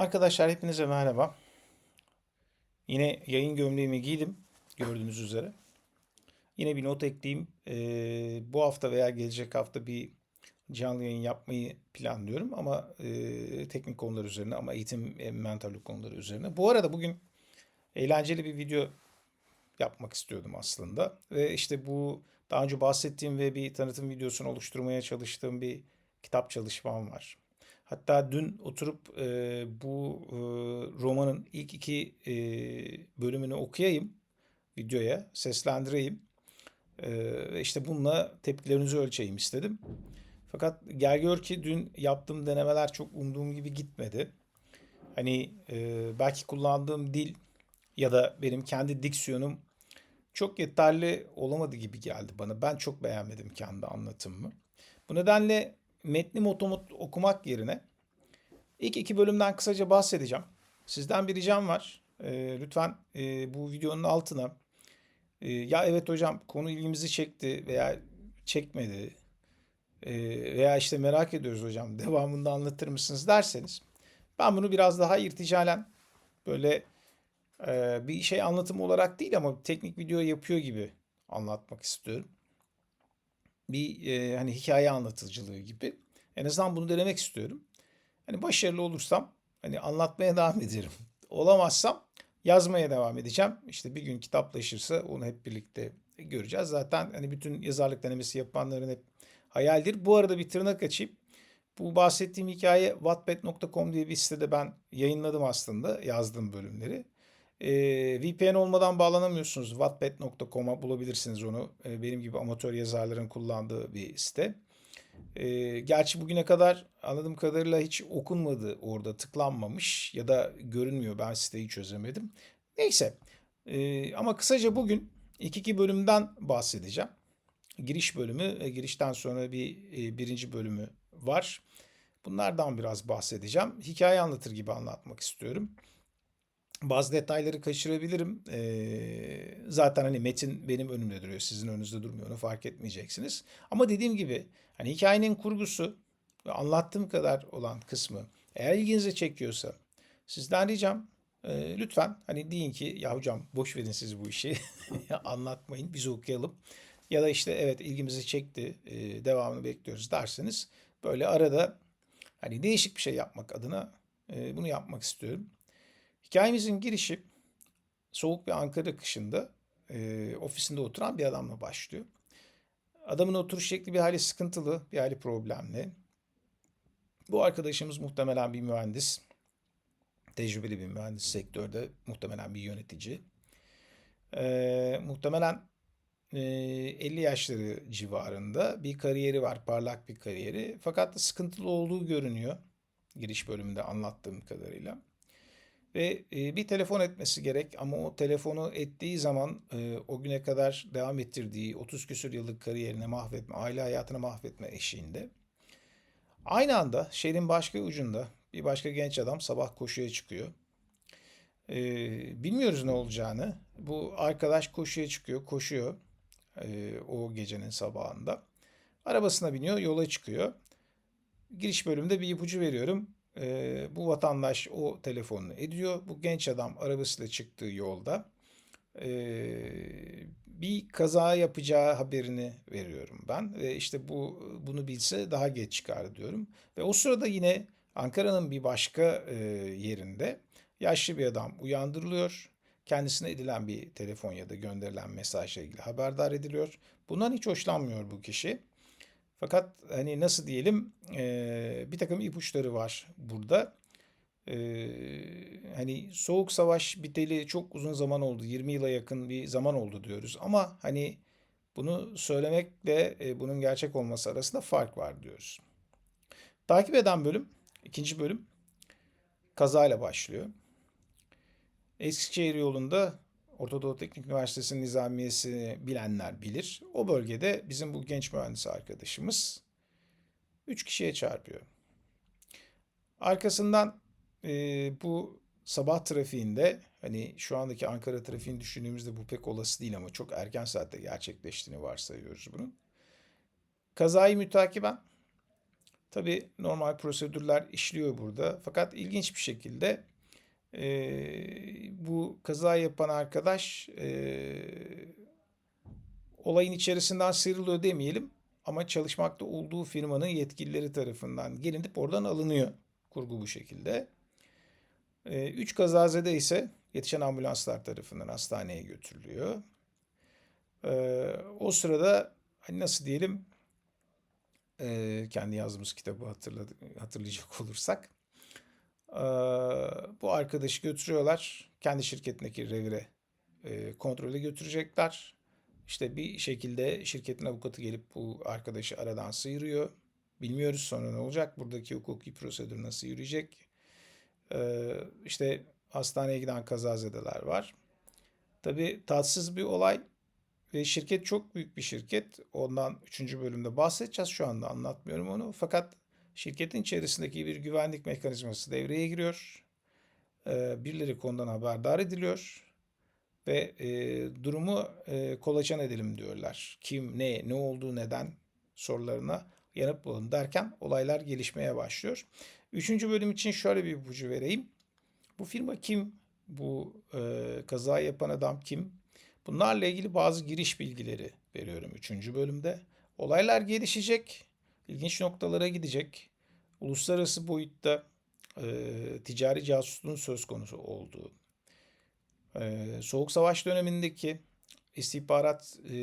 Arkadaşlar hepinize merhaba. Yine yayın gömleğimi giydim gördüğünüz üzere. Yine bir not ekleyeyim. Ee, bu hafta veya gelecek hafta bir canlı yayın yapmayı planlıyorum ama e, teknik konular üzerine ama eğitim e, mentorluk konuları üzerine. Bu arada bugün eğlenceli bir video yapmak istiyordum aslında. Ve işte bu daha önce bahsettiğim ve bir tanıtım videosunu oluşturmaya çalıştığım bir kitap çalışmam var. Hatta dün oturup e, bu e, romanın ilk iki e, bölümünü okuyayım videoya, seslendireyim. E, işte bununla tepkilerinizi ölçeyim istedim. Fakat gel gör ki dün yaptığım denemeler çok umduğum gibi gitmedi. Hani e, belki kullandığım dil ya da benim kendi diksiyonum çok yeterli olamadı gibi geldi bana. Ben çok beğenmedim kendi anlatımımı. Bu nedenle metni motomot okumak yerine ilk iki bölümden kısaca bahsedeceğim. Sizden bir ricam var. Ee, lütfen e, bu videonun altına e, ya evet hocam konu ilgimizi çekti veya çekmedi e, veya işte merak ediyoruz hocam devamında anlatır mısınız derseniz ben bunu biraz daha irticalen böyle e, bir şey anlatımı olarak değil ama teknik video yapıyor gibi anlatmak istiyorum. Bir e, hani hikaye anlatıcılığı gibi. En azından bunu denemek istiyorum. Hani başarılı olursam hani anlatmaya devam ederim. Olamazsam yazmaya devam edeceğim. İşte bir gün kitaplaşırsa onu hep birlikte göreceğiz. Zaten hani bütün yazarlık denemesi yapanların hep hayaldir. Bu arada bir tırnak açayım. Bu bahsettiğim hikaye wattpad.com diye bir sitede ben yayınladım aslında yazdığım bölümleri. Ee, VPN olmadan bağlanamıyorsunuz. Wattpad.com'a bulabilirsiniz onu. Ee, benim gibi amatör yazarların kullandığı bir site. Ee, gerçi bugüne kadar anladığım kadarıyla hiç okunmadı orada tıklanmamış ya da görünmüyor. Ben siteyi çözemedim. Neyse Ee, ama kısaca bugün iki iki bölümden bahsedeceğim. Giriş bölümü ve girişten sonra bir e, birinci bölümü var. Bunlardan biraz bahsedeceğim. Hikaye anlatır gibi anlatmak istiyorum. Bazı detayları kaçırabilirim. Ee, zaten hani metin benim önümde duruyor. Sizin önünüzde durmuyor. Onu fark etmeyeceksiniz. Ama dediğim gibi hani hikayenin kurgusu ve anlattığım kadar olan kısmı eğer ilginizi çekiyorsa sizden ricam e, lütfen hani deyin ki ya hocam boş verin siz bu işi anlatmayın biz okuyalım. Ya da işte evet ilgimizi çekti e, devamını bekliyoruz derseniz böyle arada hani değişik bir şey yapmak adına e, bunu yapmak istiyorum. Hikayemizin girişi soğuk bir Ankara kışında e, ofisinde oturan bir adamla başlıyor. Adamın oturuş şekli bir hali sıkıntılı, bir hali problemli. Bu arkadaşımız muhtemelen bir mühendis. Tecrübeli bir mühendis sektörde, muhtemelen bir yönetici. E, muhtemelen e, 50 yaşları civarında bir kariyeri var, parlak bir kariyeri. Fakat sıkıntılı olduğu görünüyor giriş bölümünde anlattığım kadarıyla. Ve bir telefon etmesi gerek ama o telefonu ettiği zaman o güne kadar devam ettirdiği 30 küsur yıllık kariyerine mahvetme, aile hayatını mahvetme eşiğinde. Aynı anda şehrin başka ucunda bir başka genç adam sabah koşuya çıkıyor. Bilmiyoruz ne olacağını. Bu arkadaş koşuya çıkıyor, koşuyor o gecenin sabahında. Arabasına biniyor, yola çıkıyor. Giriş bölümünde bir ipucu veriyorum e, bu vatandaş o telefonunu ediyor. Bu genç adam arabasıyla çıktığı yolda e, bir kaza yapacağı haberini veriyorum ben. Ve işte bu bunu bilse daha geç çıkar diyorum. Ve o sırada yine Ankara'nın bir başka e, yerinde yaşlı bir adam uyandırılıyor. Kendisine edilen bir telefon ya da gönderilen mesajla ilgili haberdar ediliyor. Bundan hiç hoşlanmıyor bu kişi. Fakat hani nasıl diyelim e, bir takım ipuçları var burada. E, hani soğuk savaş biteli çok uzun zaman oldu. 20 yıla yakın bir zaman oldu diyoruz. Ama hani bunu söylemekle e, bunun gerçek olması arasında fark var diyoruz. Takip eden bölüm, ikinci bölüm kazayla başlıyor. Eskişehir yolunda Orta Doğu Teknik Üniversitesi'nin nizamiyesini bilenler bilir. O bölgede bizim bu genç mühendis arkadaşımız 3 kişiye çarpıyor. Arkasından e, bu sabah trafiğinde hani şu andaki Ankara trafiğini düşündüğümüzde bu pek olası değil ama çok erken saatte gerçekleştiğini varsayıyoruz bunun. Kazayı mütakiben Tabii normal prosedürler işliyor burada. Fakat ilginç bir şekilde e, bu kaza yapan arkadaş e, olayın içerisinden sıyrılıyor demeyelim ama çalışmakta olduğu firmanın yetkilileri tarafından gelinip oradan alınıyor. Kurgu bu şekilde. E, üç kazazede ise yetişen ambulanslar tarafından hastaneye götürülüyor. E, o sırada hani nasıl diyelim e, kendi yazdığımız kitabı hatırladı, hatırlayacak olursak e, bu arkadaşı götürüyorlar kendi şirketindeki revire e, kontrole götürecekler. İşte bir şekilde şirketin avukatı gelip bu arkadaşı aradan sıyırıyor. Bilmiyoruz sonra ne olacak. Buradaki hukuki prosedür nasıl yürüyecek. Ee, işte hastaneye giden kazazedeler var. Tabii tatsız bir olay ve şirket çok büyük bir şirket. Ondan 3. bölümde bahsedeceğiz. Şu anda anlatmıyorum onu. Fakat şirketin içerisindeki bir güvenlik mekanizması devreye giriyor. Ee, birileri konudan haberdar ediliyor ve e, durumu e, kolaçan edelim diyorlar. Kim, ne, ne oldu, neden sorularına yanıt bulalım derken olaylar gelişmeye başlıyor. Üçüncü bölüm için şöyle bir ipucu vereyim. Bu firma kim? Bu e, kaza yapan adam kim? Bunlarla ilgili bazı giriş bilgileri veriyorum üçüncü bölümde. Olaylar gelişecek, ilginç noktalara gidecek. Uluslararası boyutta e, ticari casusluğun söz konusu olduğu, ee, Soğuk Savaş dönemindeki istihbarat e,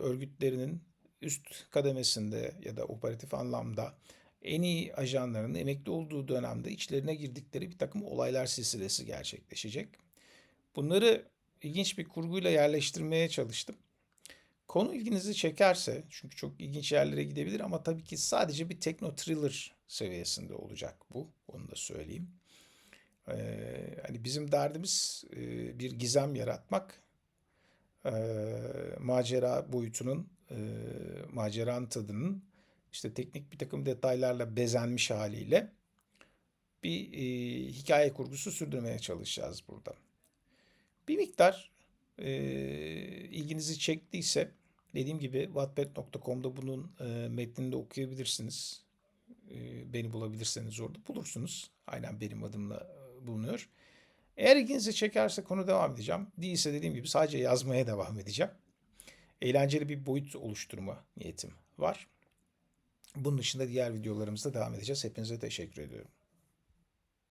örgütlerinin üst kademesinde ya da operatif anlamda en iyi ajanların emekli olduğu dönemde içlerine girdikleri bir takım olaylar silsilesi gerçekleşecek. Bunları ilginç bir kurguyla yerleştirmeye çalıştım. Konu ilginizi çekerse, çünkü çok ilginç yerlere gidebilir ama tabii ki sadece bir tekno thriller seviyesinde olacak bu, onu da söyleyeyim. Ee, hani bizim derdimiz e, bir gizem yaratmak. Ee, macera boyutunun, e, maceranın tadının işte teknik bir takım detaylarla bezenmiş haliyle bir e, hikaye kurgusu sürdürmeye çalışacağız burada. Bir miktar e, ilginizi çektiyse dediğim gibi wattpad.com'da bunun e, metnini de okuyabilirsiniz. E, beni bulabilirseniz orada bulursunuz. Aynen benim adımla bulunuyor. Eğer ilginizi çekerse konu devam edeceğim. Değilse dediğim gibi sadece yazmaya devam edeceğim. Eğlenceli bir boyut oluşturma niyetim var. Bunun dışında diğer videolarımızda devam edeceğiz. Hepinize teşekkür ediyorum.